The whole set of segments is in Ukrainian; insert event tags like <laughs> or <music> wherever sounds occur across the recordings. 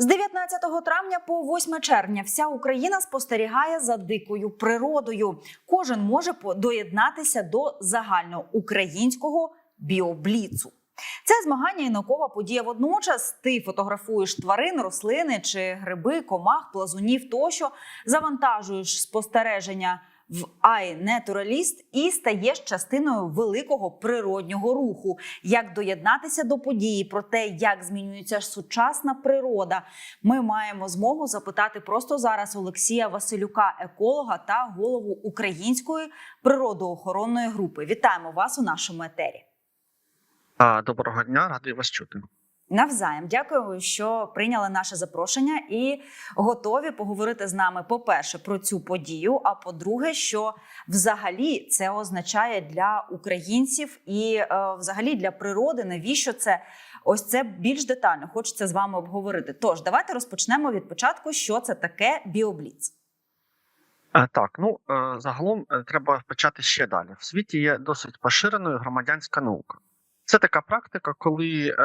З 19 травня по 8 червня вся Україна спостерігає за дикою природою. Кожен може доєднатися до загальноукраїнського біобліцу. Це змагання і наукова подія водночас. Ти фотографуєш тварин, рослини чи гриби, комах, плазунів тощо, завантажуєш спостереження в iNaturalist і стаєш частиною великого природнього руху. Як доєднатися до події, про те, як змінюється сучасна природа, ми маємо змогу запитати просто зараз Олексія Василюка, еколога та голову української природоохоронної групи. Вітаємо вас у нашому етері. Доброго дня, радий вас чути. Навзаєм дякую, що прийняли наше запрошення і готові поговорити з нами. По-перше, про цю подію. А по-друге, що взагалі це означає для українців і е, взагалі для природи. Навіщо це? Ось це більш детально хочеться з вами обговорити. Тож давайте розпочнемо від початку, що це таке біобліц. Е, Так, ну е, загалом е, треба почати ще далі. В світі є досить поширеною громадянська наука. Це така практика, коли е,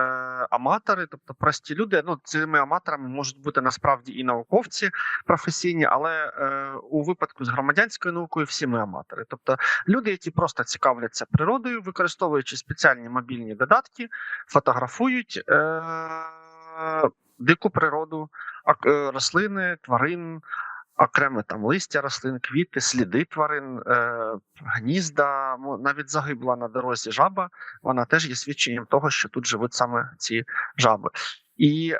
аматори, тобто прості люди, ну цими аматорами можуть бути насправді і науковці професійні, але е, у випадку з громадянською наукою всі ми аматори. Тобто люди, які просто цікавляться природою, використовуючи спеціальні мобільні додатки, фотографують е, дику природу, е, рослини, тварин. Окреме там листя рослин, квіти, сліди тварин, е, гнізда, навіть загибла на дорозі жаба. Вона теж є свідченням того, що тут живуть саме ці жаби. І е,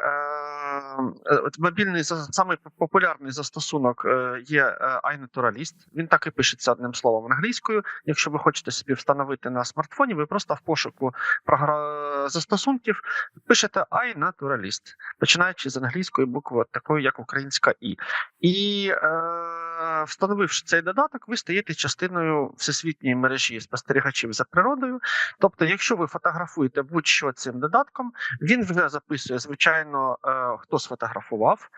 мобільний за- самий популярний застосунок е, є е, iNaturalist. Він так і пишеться одним словом англійською. Якщо ви хочете собі встановити на смартфоні, ви просто в пошуку застосунків пишете iNaturalist, починаючи з англійської букви, такої як українська і. І е, встановивши цей додаток, ви стаєте частиною всесвітньої мережі спостерігачів за природою. Тобто, якщо ви фотографуєте будь-що цим додатком, він вже записує, звичайно, е, хто сфотографував.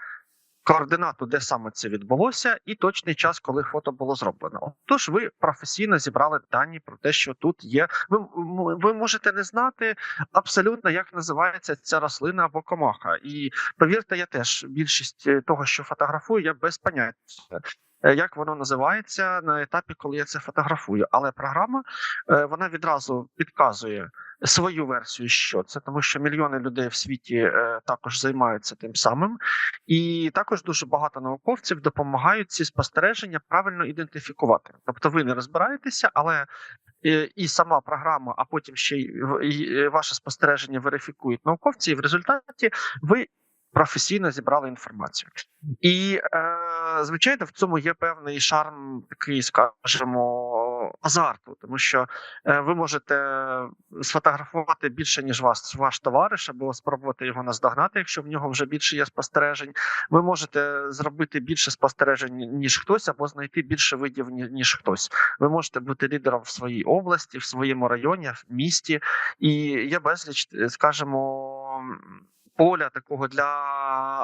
Координату, де саме це відбулося, і точний час, коли фото було зроблено. Тож ви професійно зібрали дані про те, що тут є. Ви, ви можете не знати абсолютно, як називається ця рослина або комаха. І повірте, я теж більшість е, того, що фотографую, я без поняття. Е, Як воно називається на етапі, коли я це фотографую, але програма е, вона відразу підказує свою версію, що це, тому що мільйони людей в світі е, також займаються тим самим, і також дуже багато науковців допомагають ці спостереження правильно ідентифікувати. Тобто, ви не розбираєтеся, але і сама програма, а потім ще й ваше спостереження верифікують науковці, і в результаті ви професійно зібрали інформацію. І е, звичайно, в цьому є певний шарм, такий, скажімо, азарту, тому що е, ви можете сфотографувати більше ніж вас ваш товариш, або спробувати його наздогнати, якщо в нього вже більше є спостережень. Ви можете зробити більше спостережень ніж хтось, або знайти більше видів ні- ніж хтось. Ви можете бути лідером в своїй області, в своєму районі, в місті, і є безліч, скажімо. Поля такого для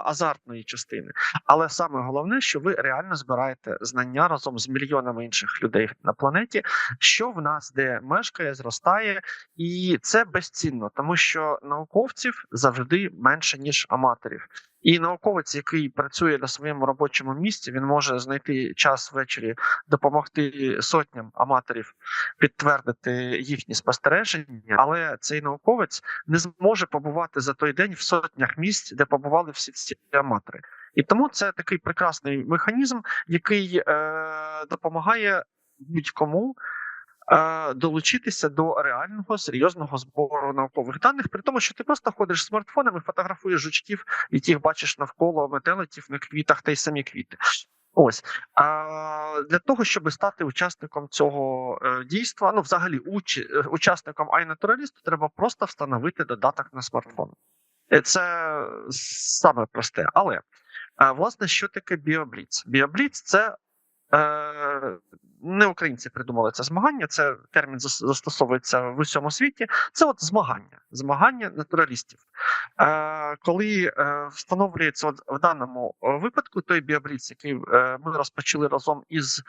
азартної частини, але саме головне, що ви реально збираєте знання разом з мільйонами інших людей на планеті, що в нас де мешкає, зростає, і це безцінно, тому що науковців завжди менше ніж аматорів. І науковець, який працює на своєму робочому місці, він може знайти час ввечері допомогти сотням аматорів підтвердити їхні спостереження, але цей науковець не зможе побувати за той день в сотнях місць, де побували всі ці аматори. І тому це такий прекрасний механізм, який е, допомагає будь-кому долучитися до реального серйозного збору наукових даних, при тому, що ти просто ходиш з смартфоном і фотографуєш жучків, яких бачиш навколо метеликів на квітах та й самі квіти. Ось а для того, щоб стати учасником цього е, дійства, ну взагалі уч, е, учасником iNaturalist, треба просто встановити додаток на смартфон. Е, Це саме просте. Але е, власне, що таке біобліц? Біобліц це е, не українці придумали це змагання. Це термін зас- застосовується в усьому світі. Це от змагання, змагання натуралістів. Е, коли е, встановлюється в даному е, випадку той біобліц, який е, ми розпочали разом із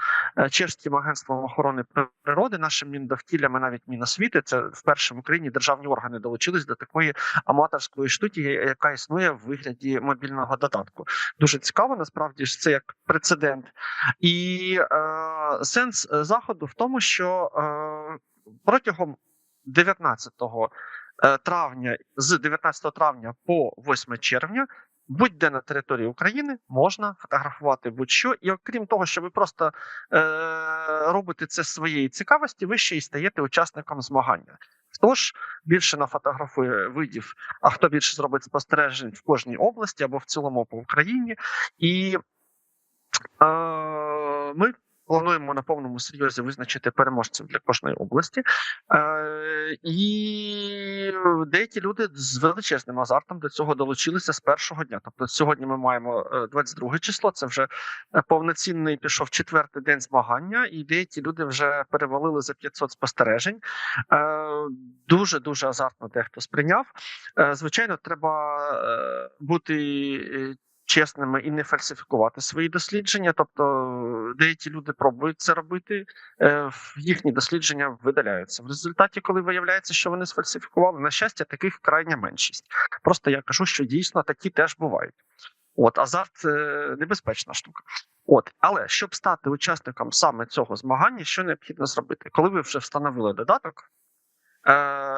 Чеським агентством охорони природи, нашим міндовтіллям і навіть Міносвіти, це вперше в Україні державні органи долучились до такої аматорської штуки, яка існує в вигляді мобільного додатку. Дуже цікаво, насправді ж це як прецедент. І е, сенс заходу в тому, що е, протягом 19 е, травня, з 19 травня по 8 червня. Будь-де на території України можна фотографувати будь-що, і окрім того, що ви просто е, робите це з своєї цікавості, ви ще й стаєте учасником змагання. Хто ж більше нафотографує видів, а хто більше зробить спостережень в кожній області або в цілому по Україні. І е, ми плануємо на повному серйозі визначити переможців для кожної області. Е, і деякі люди з величезним азартом до цього долучилися з першого дня. Тобто сьогодні ми маємо е, 22 число. Це вже е, повноцінний пішов четвертий день змагання, і деякі люди вже перевалили за 500 спостережень. Дуже дуже азартно дехто сприйняв. Е, Звичайно, треба е, бути е, чесними і не фальсифікувати свої дослідження. Тобто деякі люди пробують це робити, е, їхні дослідження видаляються. В результаті, коли виявляється, що вони сфальсифікували, на щастя, таких крайня меншість. Просто я кажу, що дійсно такі теж бувають. От азарт е, небезпечна штука. От, але щоб стати учасником саме цього змагання, що необхідно зробити? Коли ви вже встановили додаток,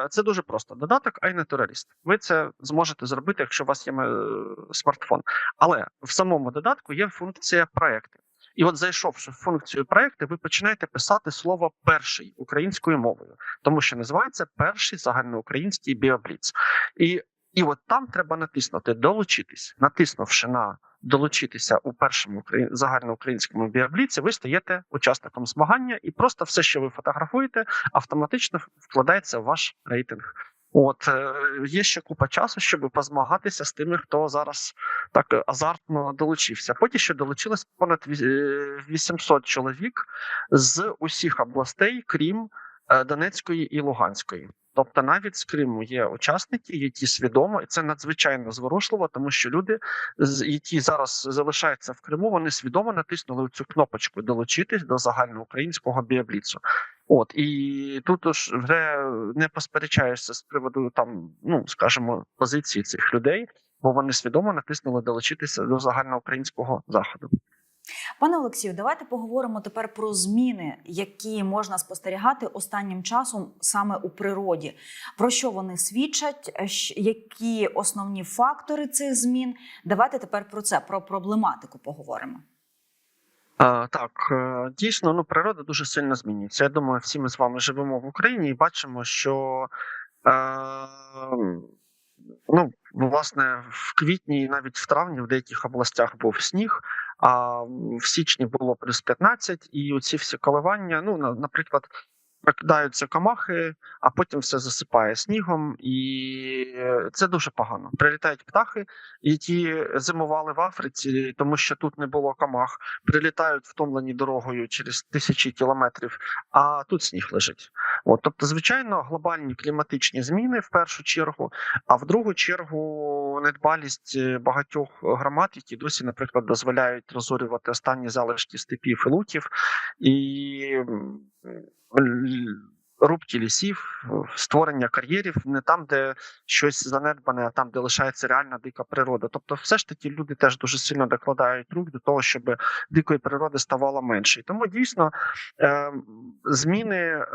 це дуже просто. Додаток iNaturalist. Ви це зможете зробити, якщо у вас є е, смартфон. Але в самому додатку є функція проекти. І от, зайшовши в функцію проекти, ви починаєте писати слово перший українською мовою, тому що називається перший загальноукраїнський біобліц. І, і от там треба натиснути долучитись. Натиснувши на долучитися у першому украї- загальноукраїнському біобліці, ви стаєте учасником змагання, і просто все, що ви фотографуєте, автоматично вкладається в ваш рейтинг. От е, є ще купа часу, щоб позмагатися з тими, хто зараз так азартно долучився. Потім ще долучилось понад віс- е, 800 чоловік з усіх областей, крім Донецької і Луганської. Тобто навіть з Криму є учасники, які свідомо, і це надзвичайно зворушливо, тому що люди, які зараз залишаються в Криму, вони свідомо натиснули цю кнопочку долучитись до загальноукраїнського біобліцу. От і тут уж вже не посперечаєшся з приводу там, ну скажімо, позиції цих людей, бо вони свідомо натиснули долучитися до загальноукраїнського заходу. Пане Олексію, давайте поговоримо тепер про зміни, які можна спостерігати останнім часом саме у природі. Про що вони свідчать? Які основні фактори цих змін? Давайте тепер про це, про проблематику поговоримо. А, так, е, дійсно, ну природа дуже сильно змінюється. Я думаю, всі ми з вами живемо в Україні і бачимо, що е, ну, власне в квітні і навіть в травні в деяких областях був сніг, а в січні було плюс 15, і оці всі коливання, ну, на- наприклад. Прокидаються комахи, а потім все засипає снігом, і це дуже погано. Прилітають птахи, які зимували в Африці, тому що тут не було комах прилітають втомлені дорогою через тисячі кілометрів, а тут сніг лежить. От, тобто, звичайно, глобальні кліматичні зміни в першу чергу, а в другу чергу недбалість е, багатьох громад, які досі, наприклад, дозволяють розорювати останні залишки степів і луків і рубки лісів, створення кар'єрів не там, де щось занедбане, а там, де лишається реальна дика природа. Тобто, все ж таки люди теж дуже сильно докладають рук до того, щоб дикої природи ставало менше. Тому дійсно е, зміни е,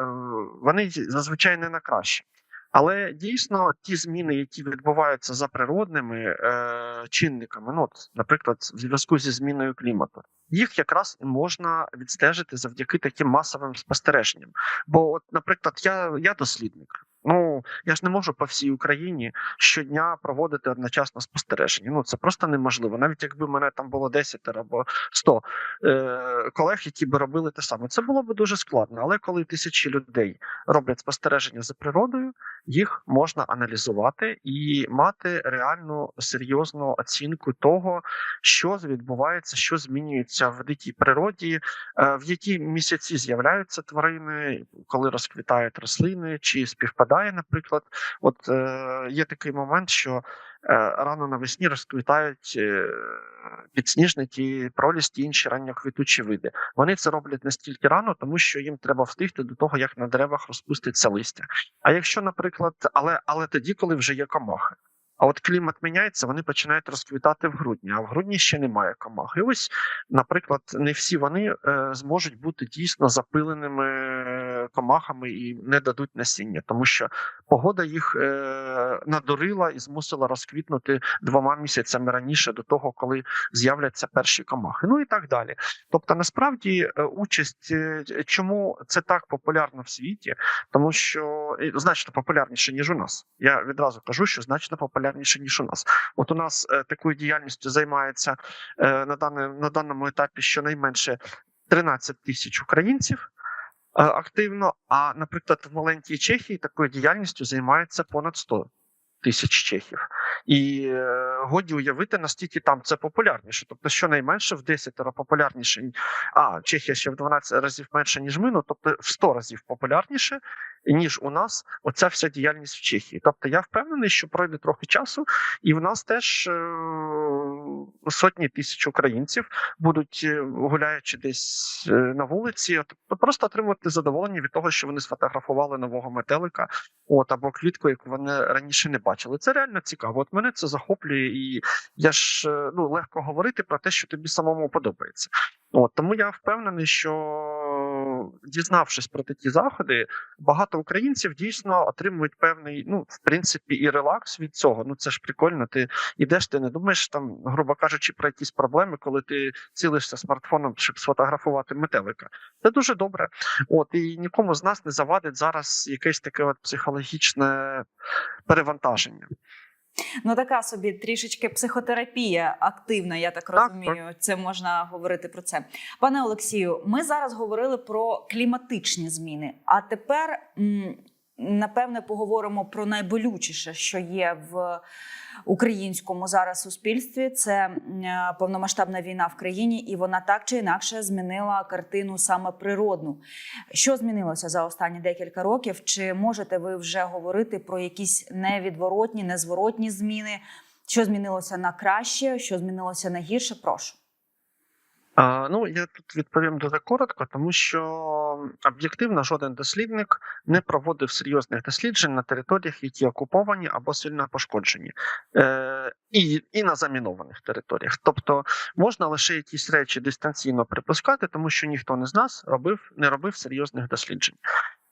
вони зазвичай не на краще. Але дійсно ті зміни, які відбуваються за природними е, чинниками, ну наприклад, в зв'язку зі зміною клімату, їх якраз і можна відстежити завдяки таким масовим спостереженням. Бо, от, наприклад, я, я дослідник. Ну я ж не можу по всій Україні щодня проводити одночасно спостереження. Ну це просто неможливо. Навіть якби мене там було 10 або 100 е, колег, які би робили те саме, це було б дуже складно. Але коли тисячі людей роблять спостереження за природою, їх можна аналізувати і мати реальну серйозну оцінку того, що відбувається, що змінюється в дикій природі, е, в які місяці з'являються тварини, коли розквітають рослини, чи співпадає, наприклад, от е, є такий момент, що е, рано навесні розквітають е, підсніжники, пролісті, інші ранньоквітучі види. Вони це роблять настільки рано, тому що їм треба встигти до того, як на деревах розпуститься листя. А якщо, наприклад, але але тоді, коли вже є комахи. А от клімат міняється, вони починають розквітати в грудні, а в грудні ще немає комах. І ось, наприклад, не всі вони е, зможуть бути дійсно запиленими е, комахами і не дадуть насіння, тому що погода їх е, надурила і змусила розквітнути двома місяцями раніше до того, коли з'являться перші комахи. Ну і так далі. Тобто, насправді, е, участь, е, чому це так популярно в світі, тому що значно популярніше ніж у нас. Я відразу кажу, що значно популярніше ніж у нас. От у нас е, такою діяльністю займається е, на даному на даному етапі щонайменше 13 тисяч українців. Е, Активно, а наприклад, в маленькій Чехії такою діяльністю займається понад 100 тисяч чехів, і е, годі уявити наскільки там це популярніше. Тобто, щонайменше в 10 популярніше, а Чехія ще в 12 разів менше ніж ми, ну тобто в 100 разів популярніше ніж у нас оця вся діяльність в Чехії. Тобто я впевнений, що пройде трохи часу, і в нас теж е, сотні тисяч українців будуть е, гуляючи десь е, на вулиці, просто отримувати задоволення від того, що вони сфотографували нового метелика, от або квітку, яку вони раніше не бачили. Це реально цікаво. От мене це захоплює, і я ж ну легко говорити про те, що тобі самому подобається. От тому я впевнений, що дізнавшись про такі заходи, багато українців дійсно отримують певний, ну в принципі, і релакс від цього. Ну це ж прикольно. Ти ідеш, ти не думаєш там, грубо кажучи, про якісь проблеми, коли ти цілишся смартфоном, щоб сфотографувати метелика. Це дуже добре. От і нікому з нас не завадить зараз якесь таке от психологічне перевантаження. Ну, така собі трішечки психотерапія активна, я так Так, розумію. Це можна говорити про це. Пане Олексію, ми зараз говорили про кліматичні зміни. А тепер, м, напевне, поговоримо про найболючіше, що є в українському зараз суспільстві. Це е, повномасштабна війна в країні, і вона так чи інакше змінила картину саме природну. Що змінилося за останні декілька років? Чи можете ви вже говорити про якісь невідворотні, незворотні зміни? Що змінилося на краще, що змінилося на гірше? Прошу. Ну, я тут відповім дуже коротко, тому що об'єктивно жоден дослідник не проводив серйозних досліджень на територіях, які окуповані або сильно пошкоджені, е, і, і на замінованих територіях. Тобто можна лише якісь речі дистанційно припускати, тому що ніхто не з нас робив, не робив серйозних досліджень.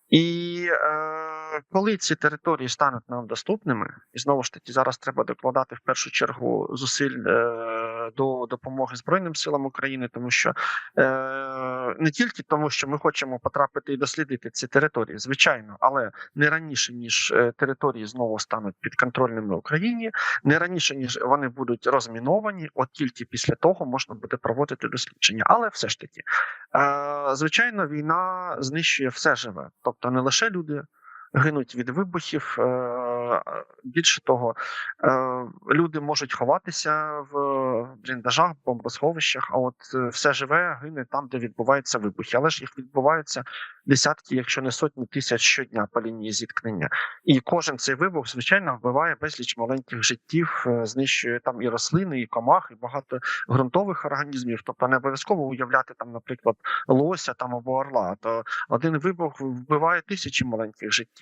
І е, коли ці території стануть нам доступними, і знову ж таки зараз треба докладати в першу чергу зусиль е, до допомоги Збройним силам України, тому що е, не тільки тому, що ми хочемо потрапити і дослідити ці території, звичайно, але не раніше ніж е, території знову стануть підконтрольними Україні, не раніше ніж вони будуть розміновані. От тільки після того можна буде проводити дослідження. Але все ж таки, е, звичайно, війна знищує все живе, тобто не лише люди. Гинуть від вибухів. е, Більше того, е, люди можуть ховатися в бліндажах, бомбосховищах, а от е, все живе гине там, де відбуваються вибухи. Але ж їх відбуваються десятки, якщо не сотні тисяч щодня по лінії зіткнення. І кожен цей вибух, звичайно, вбиває безліч маленьких життів, знищує там і рослини, і комах, і багато ґрунтових організмів. Тобто не обов'язково уявляти там, наприклад, лося там або орла. То один вибух вбиває тисячі маленьких життів.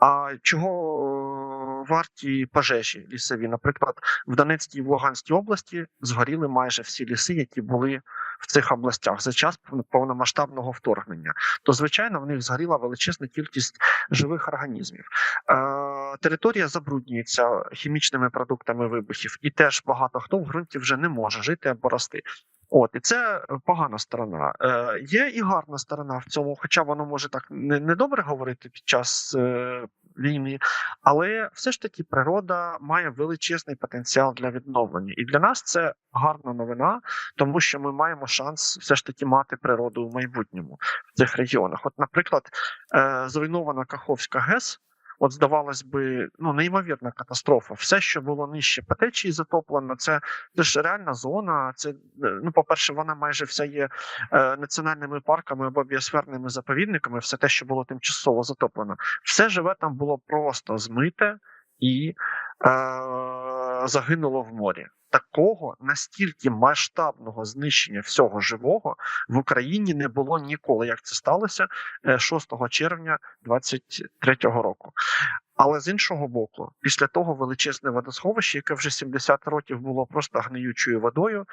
А чого е, варті пожежі лісові? Наприклад, в Донецькій і Луганській області згоріли майже всі ліси, які були в цих областях за час повномасштабного вторгнення. То звичайно в них згоріла величезна кількість живих організмів. Е, територія забруднюється хімічними продуктами вибухів, і теж багато хто в ґрунті вже не може жити або рости. От і це погана сторона. Е, Є і гарна сторона в цьому, хоча воно може так не, не добре говорити під час е, війни. Але все ж таки природа має величезний потенціал для відновлення, і для нас це гарна новина, тому що ми маємо шанс все ж таки мати природу в майбутньому в цих регіонах. От, наприклад, е, зруйнована Каховська ГЕС. От, здавалось би, ну неймовірна катастрофа. Все, що було нижче по течії затоплено, це, це ж реальна зона. Це е, ну, по-перше, вона майже вся є е, національними парками або біосферними заповідниками. Все те, що було тимчасово затоплено, все живе там було просто змите і е, загинуло в морі. Такого настільки масштабного знищення всього живого в Україні не було ніколи. Як це сталося е, 6 червня 2023 року. Але з іншого боку, після того величезне водосховище, яке вже 70 років було просто гниючою водою,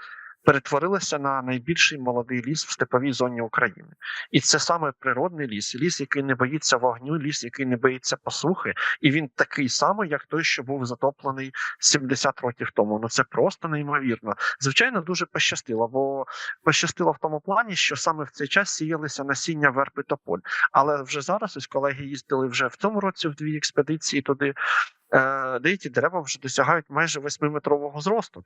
перетворилося на найбільший молодий ліс в степовій зоні України. І це саме природний ліс, ліс, який не боїться вогню, ліс, який не боїться посухи, і він такий самий, як той, що був затоплений 70 років тому. Ну це просто неймовірно. Звичайно, дуже пощастило, бо пощастило в тому плані, що саме в цей час сіялися насіння верби тополь. Але вже зараз ось колеги їздили вже в цьому році в дві експедиції туди. Е, деякі дерева вже досягають майже 8-метрового зросту.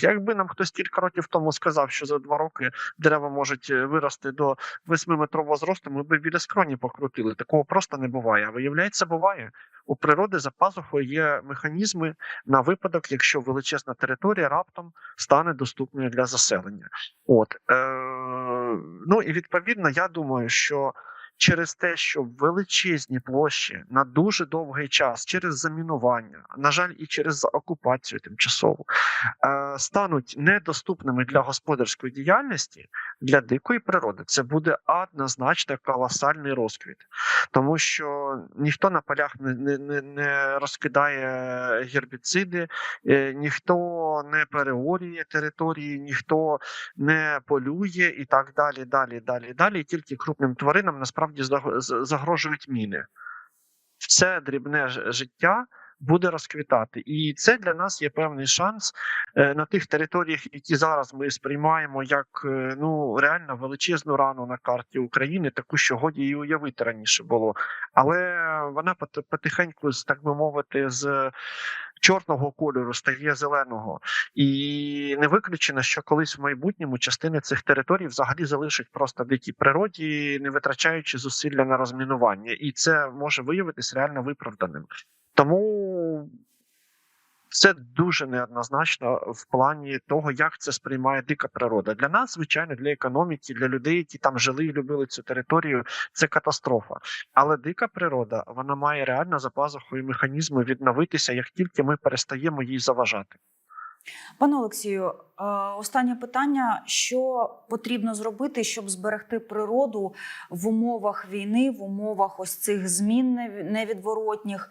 Якби нам хтось кілька років тому сказав, що за два роки дерева можуть е, вирости до 8-метрового зросту, ми б біля скроні покрутили. Такого просто не буває. А виявляється, буває. У природи за пазухою є механізми на випадок, якщо величезна територія раптом стане доступною для заселення. От е, ну і відповідно, я думаю, що через те, що величезні площі на дуже довгий час, через замінування, на жаль, і через окупацію тимчасову, е, стануть недоступними для господарської діяльності для дикої природи. Це буде однозначно колосальний розквіт, тому що ніхто на полях не, не, не, розкидає гербіциди, е, ніхто не переорює території, ніхто не полює і так далі, далі, далі, далі. І тільки крупним тваринам насправді з- загрожують міни. Все дрібне життя буде розквітати, і це для нас є певний шанс е, на тих територіях, які зараз ми сприймаємо як е, ну реально величезну рану на карті України, таку, що годі і уявити раніше було. Але вона пот- потихеньку, так би мовити, з чорного кольору стає зеленого. І не виключено, що колись в майбутньому частини цих територій взагалі залишать просто дикій природі, не витрачаючи зусилля на розмінування, і це може виявитись реально виправданим. Тому це дуже неоднозначно в плані того, як це сприймає дика природа. Для нас, звичайно, для економіки, для людей, які там жили і любили цю територію, це катастрофа. Але дика природа вона має реально за пазухою механізми відновитися, як тільки ми перестаємо їй заважати. Пане Олексію, е, останнє питання: що потрібно зробити, щоб зберегти природу в умовах війни, в умовах ось цих змін нев- невідворотніх?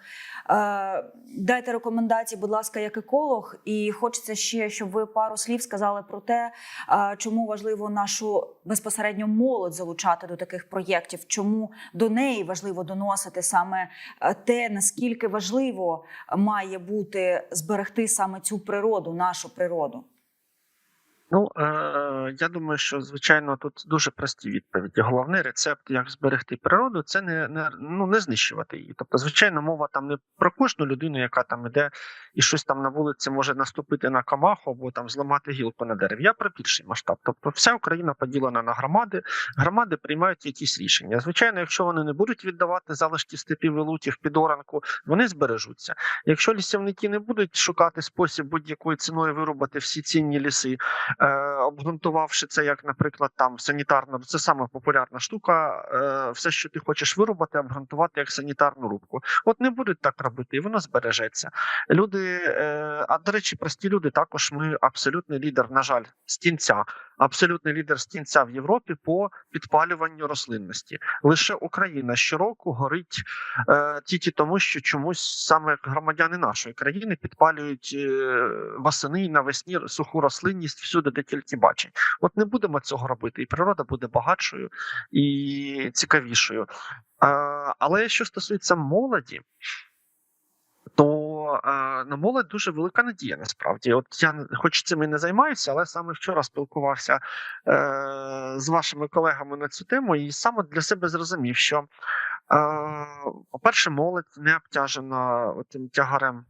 Е, Дайте рекомендації, будь ласка, як еколог, і хочеться ще, щоб ви пару слів сказали про те, е, чому важливо нашу безпосередньо молодь залучати до таких проєктів, чому до неї важливо доносити саме те, наскільки важливо має бути зберегти саме цю природу, нашу природу. Ну е, я думаю, що звичайно тут дуже прості відповіді. Головний рецепт, як зберегти природу, це не, не ну не знищувати її. Тобто, звичайно, мова там не про кожну людину, яка там іде і щось там на вулиці може наступити на камаху або там зламати гілку на дереві. Я про більший масштаб. Тобто, вся Україна поділена на громади. Громади приймають якісь рішення. Звичайно, якщо вони не будуть віддавати залишки степів і лутів під оранку, вони збережуться. Якщо лісівники не будуть шукати спосіб будь-якою ціною вирубати всі цінні ліси, обґрунтувавши це, як, наприклад, там санітарна, це саме популярна штука. Е, все, що ти хочеш вирубати, обґрунтувати як санітарну рубку. От не будуть так робити, і воно збережеться. Люди, е, а до речі, прості люди також ми абсолютний лідер, на жаль, стінця, абсолютний лідер стінця в Європі по підпалюванню рослинності. Лише Україна щороку горить е, тільки тому, що чомусь саме громадяни нашої країни підпалюють е, восени і навесні суху рослинність всюди, де тільки бачать. От не будемо цього робити, і природа буде багатшою і цікавішою. Е, але що стосується молоді, то е, на молодь дуже велика надія. Насправді, от я хоч цим і не займаюся, але саме вчора спілкувався е, з вашими колегами на цю тему, і саме для себе зрозумів, що Е, По-перше, молодь не обтяжена тим тягарем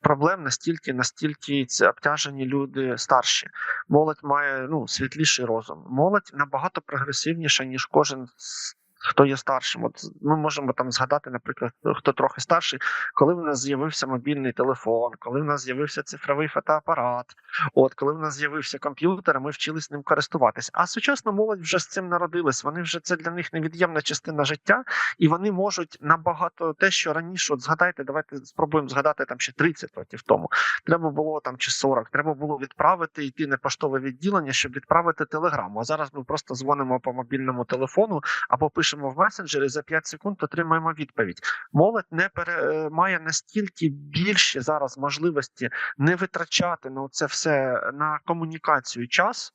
проблем настільки, настільки це обтяжені люди старші. Молодь має ну, світліший розум. Молодь набагато прогресивніша, ніж кожен. з- Хто є старшим, от ми можемо там згадати, наприклад, хто трохи старший, коли в нас з'явився мобільний телефон, коли в нас з'явився цифровий фотоапарат, от коли в нас з'явився комп'ютер, ми вчились ним користуватись. А сучасна молодь вже з цим народилась. Вони вже це для них невід'ємна частина життя, і вони можуть набагато те, що раніше, от згадайте, давайте спробуємо згадати там ще 30 років тому. Треба було там чи 40, треба було відправити йти на поштове відділення, щоб відправити телеграму. А зараз ми просто дзвонимо по мобільному телефону або пишемо в месенджері за 5 секунд, отримаємо відповідь. Молодь не пере, е, має настільки більше зараз можливості не витрачати на це все на комунікацію час.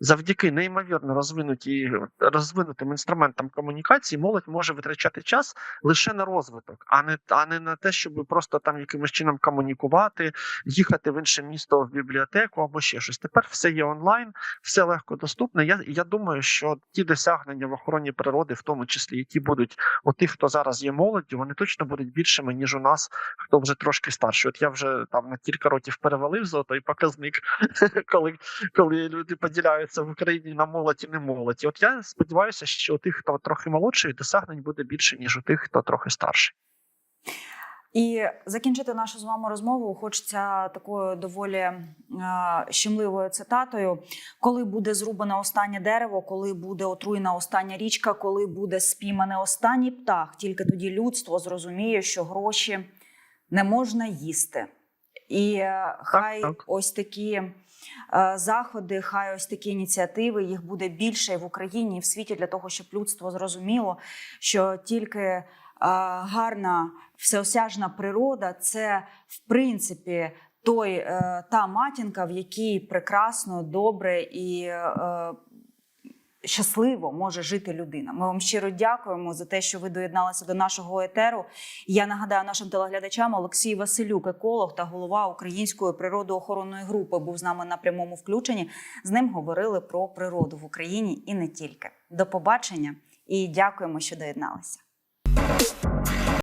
Завдяки неймовірно розвинуті розвинутим інструментам комунікації, молодь може витрачати час лише на розвиток, а не а не на те, щоб просто там якимось чином комунікувати, їхати в інше місто в бібліотеку або ще щось. Тепер все є онлайн, все легко доступне. Я я думаю, що ті досягнення в охороні природи, в тому числі, які будуть у тих, хто зараз є молоддю, вони точно будуть більшими ніж у нас, хто вже трошки старший. От я вже там на кілька років перевалив за той показник, <laughs> коли, коли люди поділяються в Україні на молодь і не молодь. І От я сподіваюся, що у тих, хто трохи молодший, досягнень буде більше ніж у тих, хто трохи старший. І закінчити нашу з вами розмову хочеться такою доволі е, щемливою цитатою: коли буде зрубане останнє дерево, коли буде отруєна остання річка, коли буде спіймане останній птах, тільки тоді людство зрозуміє, що гроші не можна їсти. І е, хай так. ось такі е, заходи, хай ось такі ініціативи, їх буде більше в Україні і в світі для того, щоб людство зрозуміло, що тільки е, гарна всеосяжна природа це в принципі той та матінка, в якій прекрасно, добре і щасливо може жити людина. Ми вам щиро дякуємо за те, що ви доєдналися до нашого етеру. Я нагадаю нашим телеглядачам Олексій Василюк, еколог та голова української природоохоронної групи, був з нами на прямому включенні. З ним говорили про природу в Україні і не тільки. До побачення і дякуємо, що доєдналися.